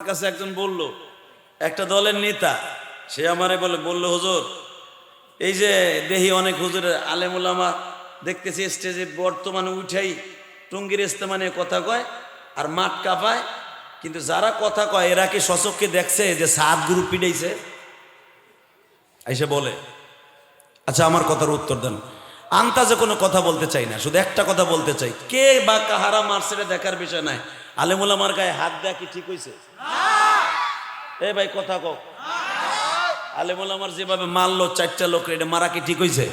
আমার কাছে একজন বলল, একটা দলের নেতা, সে আমারে বলে, বলল, হুজুর, এই যে দেহি অনেক হুজুরের আলেমুলামা দেখতেছি স্টেজে বর্তমানে উঠেই টুঙ্গির ইস্তেমানে কথা কয় আর মাঠ কাঁপায়। কিন্তু যারা কথা কয়, এরা কি সচককে দেখছে যে সাত গ্রুপ পিটাইছে? এসে বলে আচ্ছা আমার কথার উত্তর দেন। আন্তাজে কোনো কথা বলতে চাই না, শুধু একটা কথা বলতে চাই। কে বা কাহারা মারছে দেখার বিষয় নাই। আলেমুলামার গায়ে হাত দেয়া কি ঠিক হয়েছে এ ভাই কথা কও। আলেমুলামার যেভাবে মারলো চারটা লোক এটা মারা কি ঠিক হয়েছে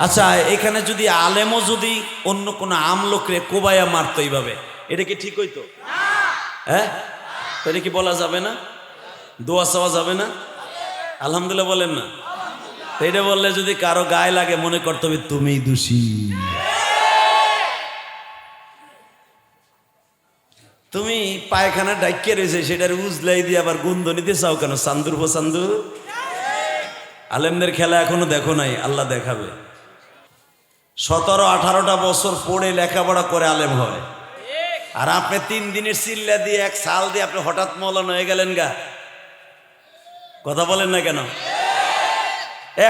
আচ্ছা এখানে যদি আলেমও যদি অন্য কোনো আম লোকরে কোবায়া মারতো এইভাবে এটা কি ঠিক হইতো? হ্যাঁ। তো এটা কি বলা যাবে না? দোয়া চাওয়া যাবে না? আলহামদুলিল্লাহ বলেন না। এটা বললে যদি কারও গায়ে লাগে মনে করতে হবে তুমিই দোষী। তুমি পায়খানা ডাইকে রয়েছে, সেটার উজলাই দিয়ে আবার গুন্ধ নিতে চাও কেন? সান্দুর ফো সান্দু আলেমদের খেলা এখনও দেখো নাই, আল্লাহ দেখাবে। সতেরো, আঠারোটা বছর পড়ে লেখাপড়া করে আলেম হয়। আর আপনি তিন দিনের চিল্লা দিয়ে, এক সাল দিয়ে আপনি হঠাৎ মলন হয়ে গেলেন গা। কথা বলেন না কেন?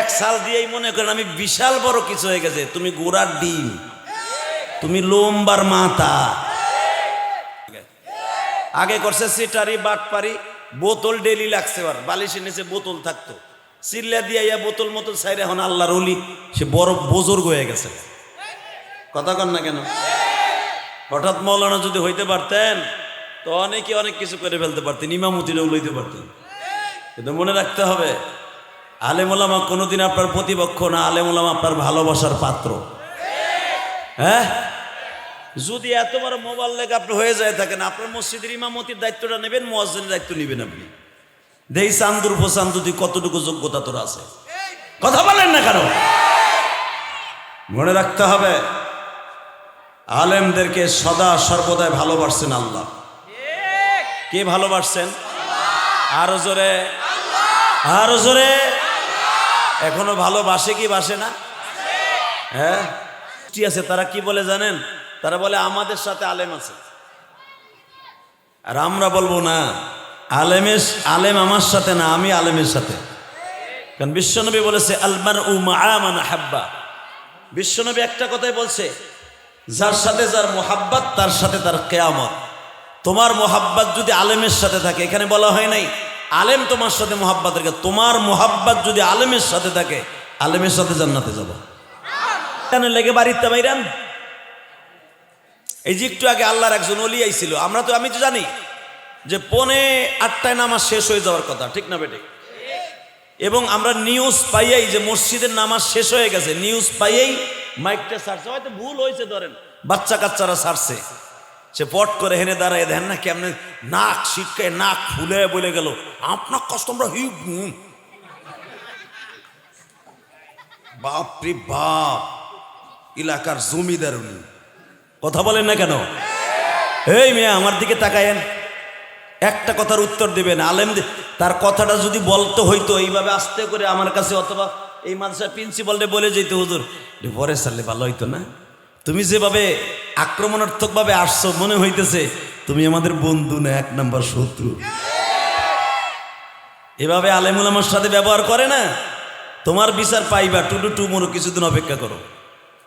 এক সাল দিয়েই মনে করেন আমি বিশাল বড় কিছু হয়ে গেছে। তুমি গোড়ার ডিম, তুমি লোমবার মাথা আগে করছে সিটারি বাটপারি, বোতল ডেলি লাগছে আর বালিশের নিচে বোতল থাকতো। চিল্লা দিয়ে ইয়া বোতল মতল সাইরে এখন আল্লাহর অলি সে বড় বুজুর্গ হয়ে গেছে। কথা কন না কেন? হঠাৎ মৌলানা যদি হইতে পারতেন, তো অনেকে অনেক কিছু করে ফেলতে পারতেন, ইমামতিরাও লইতে পারতেন। কিন্তু মনে রাখতে হবে আলেমুলামা কোনোদিন আপনার প্রতিপক্ষ না আলেমুলামা আপনার ভালোবাসার পাত্র। হ্যাঁ? যদি এত বড় মোবাইল লেগে আপনি হয়ে যায় থাকেন, আপনার মসজিদের ইমামতির দায়িত্বটা নেবেন, মোয়াজ্জেনের দায়িত্ব নেবেন আপনি। দেই চান্দুর যদি কতটুকু যোগ্যতা তোর আছে? কথা বলেন না কেন? মনে রাখতে হবে, আলেমদেরকে সদা সর্বদাই ভালোবাসছেন আল্লাহ। কে ভালোবাসছেন? আরও জোরে। আরও জোরে। এখনও ভালোবাসে কি বাসে না? হ্যাঁ? আছে তারা কি বলে জানেন? তারা বলে, আমাদের সাথে আলেম আছে। আর আমরা বলব, না, আলেমের, আলেম আমার সাথে না, আমি আলেমের সাথে। কারণ বিশ্বনবী বলেছে আলমার উ মান হাব্বা বিশ্বনবী একটা কথাই বলছে, যার সাথে যার মোহাব্বাত, তার সাথে তার কেয়ামত। তোমার মোহাব্বাত যদি আলেমের সাথে থাকে, এখানে বলা হয় নাই, আলেম তোমার সাথে মোহাব্বাত রেখে, তোমার মোহাব্বাত যদি আলেমের সাথে থাকে, আলেমের সাথে জান্নাতে যাব। কেন লেগে বাড়িতে বাইরান? এই যে একটু আগে আল্লাহর একজন অলি আইছিল, আমরা তো আমি তো জানি যে পনে আটটায় নামাজ শেষ হয়ে যাওয়ার কথা, ঠিক না বেটে? এবং আমরা নিউজ পাইয়াই যে মসজিদের নামাজ শেষ হয়ে গেছে নিউজ পাইয়াই মাইকটা ছাড়ছে হয়তো ভুল হয়েছে ধরেন, বাচ্চা কাচ্চারা সারছে। সে পট করে হেনে দাঁড়ায় দেন না কেমনে নাক শিটকায় নাক ফুলে বলে গেল, আপনার কষ্ট আমরা হি হুম। বাপরে বাপ, এলাকার জমিদার উনি। কথা বলেন না কেন? এই মেয়ে, আমার দিকে তাকায়েন। একটা কথার উত্তর দিবেন। আলেম তার কথাটা যদি বলতে হইতো, এইভাবে আস্তে করে আমার কাছে অথবা এই মাদ্রাসার প্রিন্সিপালটা বলে যেত, হুজুর পরে সারলে ভালো হইতো না? তুমি যেভাবে আক্রমণাত্মকভাবে আসছো, মনে হইতেছে তুমি আমাদের বন্ধু না, এক নাম্বার শত্রু। এভাবে আলেমুল আমার সাথে ব্যবহার করে না? তোমার বিচার পাইবা। টুটু টুমুরো কিছুদিন অপেক্ষা করো।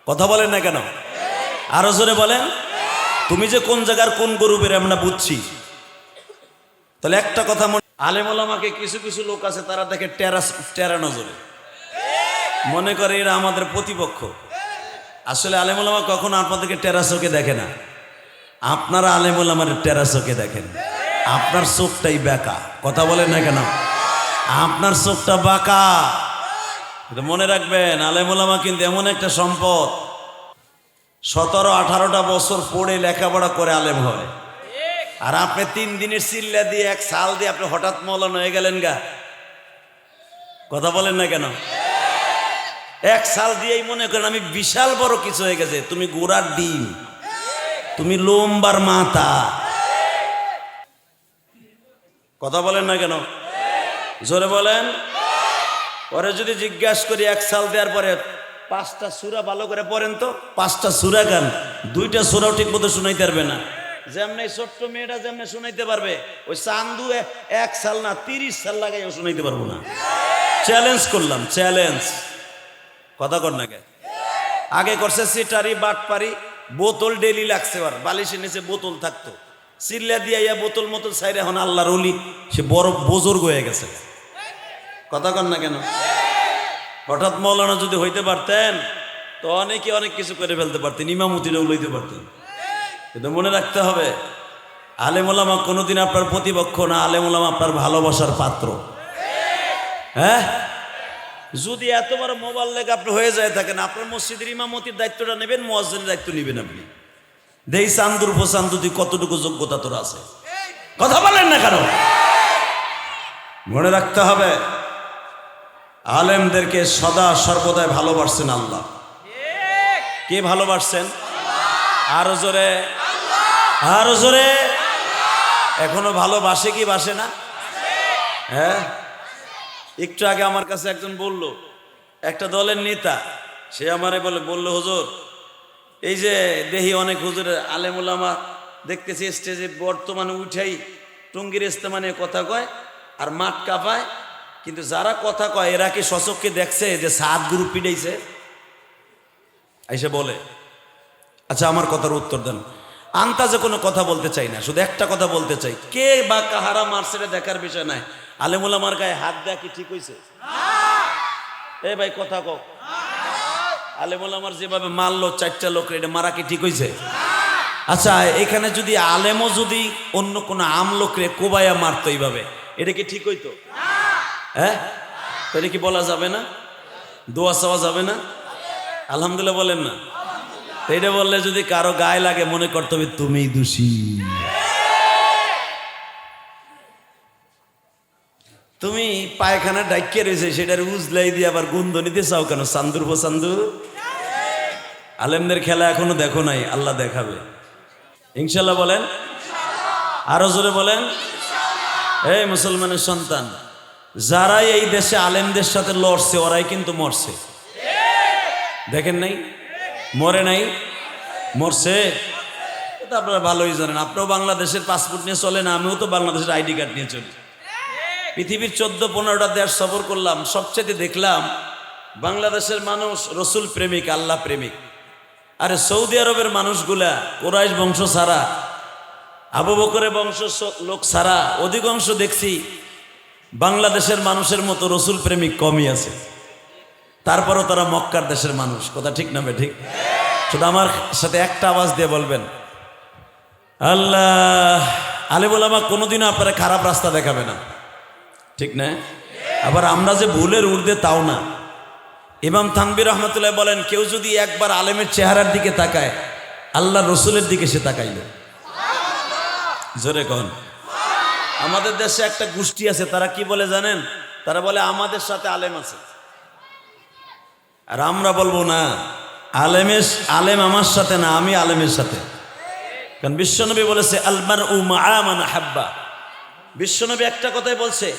কথা বলেন না কেন? আরও জোরে বলেন। তুমি যে কোন জায়গার কোন গরুবের আমরা বুঝছি। তাহলে একটা কথা মনে আলেমুল আমাকে কিছু কিছু লোক আছে, তারা দেখে টেরাস টেরা নজরে। মনে করে এরা আমাদের প্রতিপক্ষ। আসলে আলেমুলামা কখনো আপনাদেরকে টেরাসোকে দেখে না। আপনারা আলেমুলামার টেরাসোকে দেখেন। আপনার চোখটাই বেকা। কথা বলেন না কেন? আপনার চোখটা বাঁকা। মনে রাখবেন আলেমুলামা কিন্তু এমন একটা সম্পদ। সতেরো, আঠারোটা বছর পড়ে লেখাপড়া করে আলেম হয়। আর আপনি তিন দিনের চিল্লা দিয়ে, এক সাল দিয়ে আপনি হঠাৎ মলন হয়ে গেলেন গা। কথা বলেন না কেন? এক সাল দিয়েই মনে করেন আমি বিশাল বড় কিছু হয়ে গেছে। তুমি গোড়ার ডিম, তুমি লোমবার মাথা। কথা বলেন না কেন? জোরে বলেন। পরে যদি জিজ্ঞাসা করি, এক সাল দেওয়ার পরে পাঁচটা সুরা ভালো করে পড়েন তো। পাঁচটা সুরা গান, দুইটা সুরাও ঠিক মতো শুনাইতে পারবে না। যেমনি ছোট্ট মেয়েটা যেমনি শুনাইতে পারবে, ওই চান্দু এক সাল না, তিরিশ সাল লাগাইও শুনাইতে পারব না। চ্যালেঞ্জ করলাম চ্যালেঞ্জ কথা কর না কে? আগে করছে সিটারি, বাটপারি, বোতল ডেলি লাগছে আর বালিশের নিচে বোতল থাকতো। চিল্লা দিয়া ইয়া বোতল মতল সাইরে এখন আল্লাহর অলি সে বড় বুজুর্গ হয়ে গেছে। কথা কর না কেন? হঠাৎ মৌলানা যদি হইতে পারতেন, তো অনেকে অনেক কিছু করে ফেলতে পারতেন, ইমামতিরাও লইতে পারতেন। কিন্তু মনে রাখতে হবে আলেমুলামা কোনোদিন আপনার প্রতিপক্ষ না আলেমুলামা আপনার ভালোবাসার পাত্র। হ্যাঁ? যদি এত বড় মোবাইল লেগে আপনি হয়ে যায় থাকেন, আপনার মসজিদের ইমামতির দায়িত্বটা নেবেন, মোয়াজ্জেনের দায়িত্ব নেবেন আপনি। দেই চান্দুর ফোসান্দুতি কতটুকু যোগ্যতা তোর আছে? কথা বলেন না কেন? মনে রাখতে হবে আলেমদেরকে সদা সর্বদাই ভালোবাসছেন আল্লাহ। কে ভালোবাসছেন? আরও জোরে। আরও জোরে। এখনও ভালোবাসে কি বাসে না? হ্যাঁ? একটু আগে আমার কাছে একজন বলল, একটা দলের নেতা, সে আমারে বলে, বলল, হুজুর, এই যে দেহি অনেক হুজুরের আলেমুলামা দেখতেছি স্টেজে বর্তমানে উঠেই টঙ্গির ইস্তেমানে কথা কয় আর মাঠ কাঁপায় কিন্তু যারা কথা কয়, এরা কি শশককে দেখছে যে সাত গুরু পিড়াইছে এসে বলে। আচ্ছা আমার কথার উত্তর দেন। আন্তাজে কোনো কথা বলতে চাই না, শুধু একটা কথা বলতে চাই। কে বা কাহারা মারছে দেখার বিষয় নাই। আলেমুলামার গায়ে হাত দেয়া কি ঠিক হয়েছে এ ভাই, কথা কও। আলেমুলামার যেভাবে মারলো, চারটা লোক এটা মারা কি ঠিক হয়েছে আচ্ছা এখানে যদি আলেমও যদি অন্য কোনো আম লোকরে কোবাইয়া মারতো এইভাবে, এটা কি ঠিক হইতো? হ্যাঁ? তো এটা কি বলা যাবে না? দোয়া চাওয়া যাবে না? আলহামদুলিল্লাহ বলেন না। এটা বললে যদি কারও গায়ে লাগে, মনে করতে হবে তুমি দোষী। তুমি পায়খানা ডাইকে রয়েছে, সেটার উজলাই দিয়ে আবার গুন্ধ নিতে চাও কেন? সান্দুর সান্দু আলেমদের খেলা এখনও দেখো নাই, আল্লাহ দেখাবে। ইনশাল্লাহ বলেন? আরও জোরে বলেন? এই মুসলমানের সন্তান। যারাই এই দেশে আলেমদের সাথে লড়ছে, ওরাই কিন্তু মরছে। দেখেন নাই? মরে নাই? মরছে? এটা আপনারা ভালোই জানেন আপনিও বাংলাদেশের পাসপোর্ট নিয়ে চলেন, আমিও তো বাংলাদেশের আইডি কার্ড নিয়ে চলি। পৃথিবীর চোদ্দ পনেরোটা দেশ সফর করলাম সবচেয়ে দেখলাম বাংলাদেশের মানুষ রসুল প্রেমিক, আল্লাহ প্রেমিক। আরে সৌদি আরবের মানুষগুলা কোরাইশ বংশ ছাড়া, আবু বকরের বংশ লোক ছাড়া, অধিকাংশ দেখছি বাংলাদেশের মানুষের মতো রসুল প্রেমিক কমই আছে। তারপরও তারা মক্কার দেশের মানুষ। কথা ঠিক নাবে ঠিক? শুধু আমার সাথে একটা আওয়াজ দিয়ে বলবেন। আল্লাহ আলে বলে আমার কোনোদিনও আপনারা খারাপ রাস্তা দেখাবে না। ঠিক না? আবার আমরা যে ভুলের ঊর্ধ্বে তাও না। ইমাম থানবির রহমতুল্লাহ বলেন, কেউ যদি একবার আলেমের চেহারার দিকে তাকায়, আল্লাহ রসুলের দিকে সে তাকাইল। জোরে কন। আমাদের দেশে একটা গোষ্ঠী আছে, তারা কি বলে জানেন? তারা বলে, আমাদের সাথে আলেম আছে। আর আমরা বলব, না, আলেমের, আলেম আমার সাথে না, আমি আলেমের সাথে। কারণ বিশ্বনবী বলেছে আলমার উ মান হাব্বা বিশ্বনবী একটা কথাই বলছে,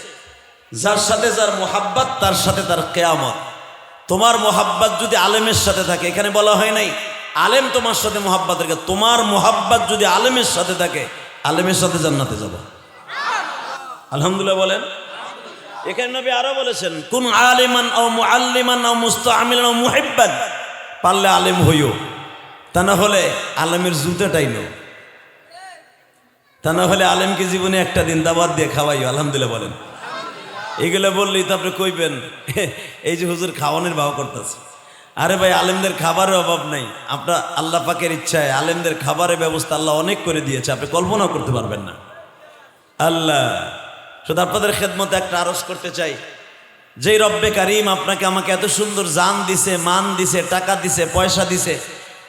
যার সাথে যার মোহাব্বাত, তার সাথে তার কেয়ামত। তোমার মোহাব্বাত যদি আলেমের সাথে থাকে, এখানে বলা হয় নাই, আলেম তোমার সাথে মোহাব্বাত রেখে, তোমার মোহাব্বাত যদি আলেমের সাথে থাকে, আলেমের সাথে জান্নাতে যাব। আলহামদুলিল্লাহ বলেন। এখানে নবী আরও বলেছেন, কোন আলিমান ও মুআল্লিমান ও মুস্তাআমিলান ও মুহিব্বান পারলে আলেম হইও। তা না হলে আলেমের জুতাটাই নো তা না হলে আলেমকে জীবনে একটা দিন দাবাত দিয়ে খাওয়াইও, আলহামদুলিল্লাহ বলেন। এগুলো বললেই তো আপনি কইবেন, এই যে হুজুর খাওয়ানোর ভাব করতেছে। আরে ভাই, আলেমদের খাবারের অভাব নাই। আপনার আল্লাহ পাকের ইচ্ছায় আলেমদের খাবারের ব্যবস্থা আল্লাহ অনেক করে দিয়েছে, আপনি কল্পনা করতে পারবেন না। আল্লাহ শুধু আপনাদের খেদমতে একটা আরজ করতে চাই। যেই রব্বে কারিম আপনাকে আমাকে এত সুন্দর জান দিছে, মান দিছে, টাকা দিছে, পয়সা দিছে,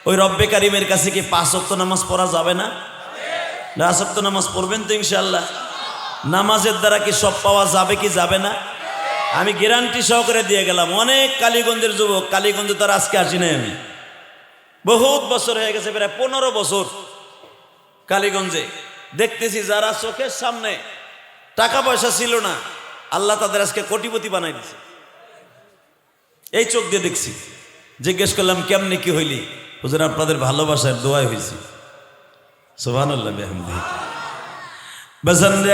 ওই রব্বে কারিমের কাছে কি পাঁচ অক্ত নামাজ পড়া যাবে না? অক্ত নামাজ পড়বেন তো ইনশাল্লাহ নামাজের দ্বারা কি সব পাওয়া যাবে কি যাবে না? আমি গ্যারান্টি সহকারে দিয়ে গেলাম। অনেক কালীগঞ্জের যুবক, কালীগঞ্জে তার আজকে আসি নাই আমি। বহুত বছর হয়ে গেছে, প্রায় পনেরো বছর কালীগঞ্জে। দেখতেছি যারা চোখের সামনে টাকা পয়সা ছিল না, আল্লাহ তাদের আজকে কোটিপতি বানাই দিছে। এই চোখ দিয়ে দেখছি। জিজ্ঞেস করলাম, কেমনে কি হইলি? হুজুর, আপনাদের ভালোবাসার দোয়াই হয়েছি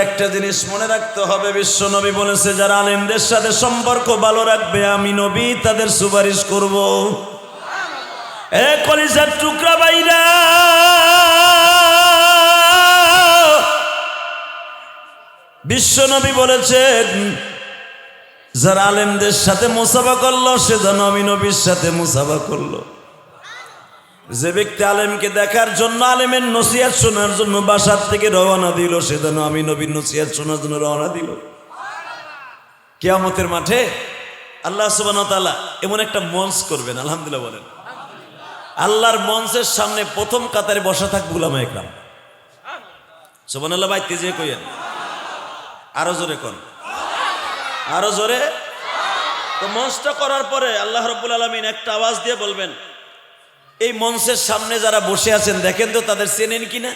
একটা জিনিস মনে রাখতে হবে। বিশ্ব নবী বলেছে, যারা আলেমদের সাথে সম্পর্ক ভালো রাখবে, আমি নবী তাদের সুপারিশ করব। এ বাইরা বিশ্ব নবী বলেছেন, যারা আলেমদের সাথে মুসাফা করল, সে যেন আমি নবীর সাথে মুসাফা করল। যে ব্যক্তি আলেমকে দেখার জন্য, আলেমের নসিহাত শোনার জন্য বাসার থেকে রওনা দিল, সে যেন আমি নবীর নসিহাত শোনার জন্য রওনা দিল। কেয়ামতের মাঠে আল্লাহ সুবান এমন একটা মঞ্চ করবেন, আলহামদুলিল্লাহ বলেন। আল্লাহর মঞ্চের সামনে প্রথম কাতারে বসা থাক গুলামা একরাম সুবান আল্লাহ ভাই, তেজে কইয়েন। আরও জোরে কোন? আরও জোরে? তো মঞ্চটা করার পরে আল্লাহ রব্বুল আলমিন একটা আওয়াজ দিয়ে বলবেন, এই মঞ্চের সামনে যারা বসে আছেন, দেখেন তো তাদের চেনেন কিনা?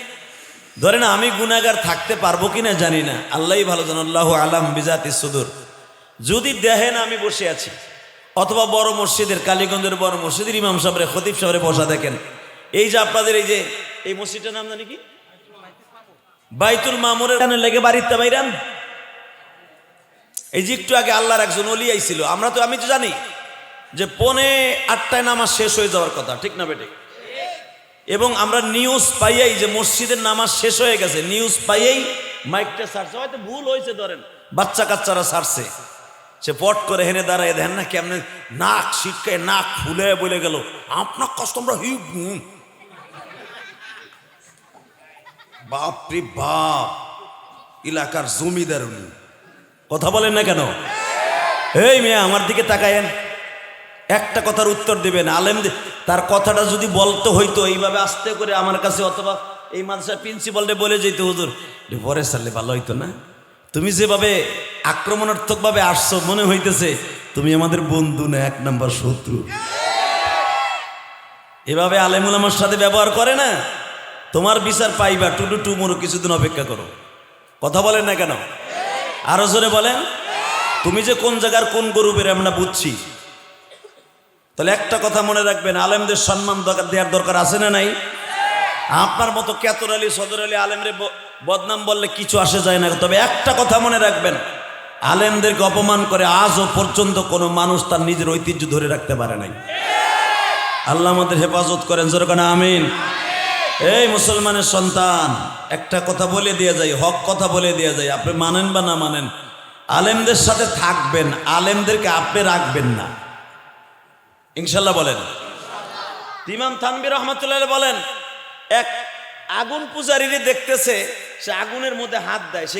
ধরেন আমি গুনাগার থাকতে পারব কিনা জানি না। আল্লাহই ভালো জান আল্লাহ আলাম বিজাতি সুদূর। যদি দেখেন আমি বসে আছি, অথবা বড় মসজিদের, কালীগঞ্জের বড় মসজিদের ইমাম সাহেবের, খতিব সাহেবের বসা দেখেন। এই যে আপনাদের এই যে, এই মসজিদটার নাম জানি কি? বাইতুল মামুরের লেগে বাড়িতে বাইরান। এই যে একটু আগে আল্লাহর একজন অলি আইছিল, আমরা তো, আমি তো জানি যে পনে আটটায় নামাজ শেষ হয়ে যাওয়ার কথা, ঠিক না বেটে? এবং আমরা নিউজ পাইয়াই যে মসজিদের নামাজ শেষ হয়ে গেছে নিউজ পাইয়াই মাইকটা ছাড়ছে হয়তো ভুল হয়েছে ধরেন, বাচ্চা কাচ্চারা ছাড়ছে সে পট করে হেনে দাঁড়ায় দেখেন না কেমনে নাক শিটকায় নাক ফুলে বলে গেল, আপনার কাস্টমার হি বাপরে বাপ, এলাকার জমিদার উনি। কথা বলেন না কেন? এই মেয়ে, আমার দিকে তাকায়েন। একটা কথার উত্তর দিবেন। আলেম তার কথাটা যদি বলতে হইতো, এইভাবে আস্তে করে আমার কাছে অথবা এই মাদ্রাসার প্রিন্সিপালটা বলে যেত, হুজুর পরে সারলে ভালো হইতো না? তুমি যেভাবে আক্রমণাত্মকভাবে আসছো, মনে হইতেছে তুমি আমাদের বন্ধু না, এক নাম্বার শত্রু। এভাবে আলেমুল আমার সাথে ব্যবহার করে না? তোমার বিচার পাইবা। টুটু টু মরো কিছুদিন অপেক্ষা করো। কথা বলেন না কেন? আরও জোরে বলেন। তুমি যে কোন জায়গার কোন গরু বের আমরা বুঝছি। তাহলে একটা কথা মনে রাখবেন, আলেমদের সম্মান দেওয়ার দরকার আছে না নাই? আপনার মতো ক্যাতর আলী, সদর আলী আলেমরে বদনাম বললে কিছু আসে যায় না। তবে একটা কথা মনে রাখবেন, আলেমদেরকে অপমান করে আজও পর্যন্ত কোনো মানুষ তার নিজের ঐতিহ্য ধরে রাখতে পারে নাই। আল্লাহ আমাদের হেফাজত করেন যেরকম আমিন। এই মুসলমানের সন্তান, একটা কথা বলে দিয়ে যাই হক কথা বলে দিয়ে যাই আপনি মানেন বা না মানেন, আলেমদের সাথে থাকবেন, আলেমদেরকে আপনি রাখবেন না। ইনশাল্লাহ বলেন। ইমাম থানবির রহমতুল্লাহ বলেন, এক আগুন পূজারীরে দেখতেছে, সে আগুনের মধ্যে হাত দেয়, সে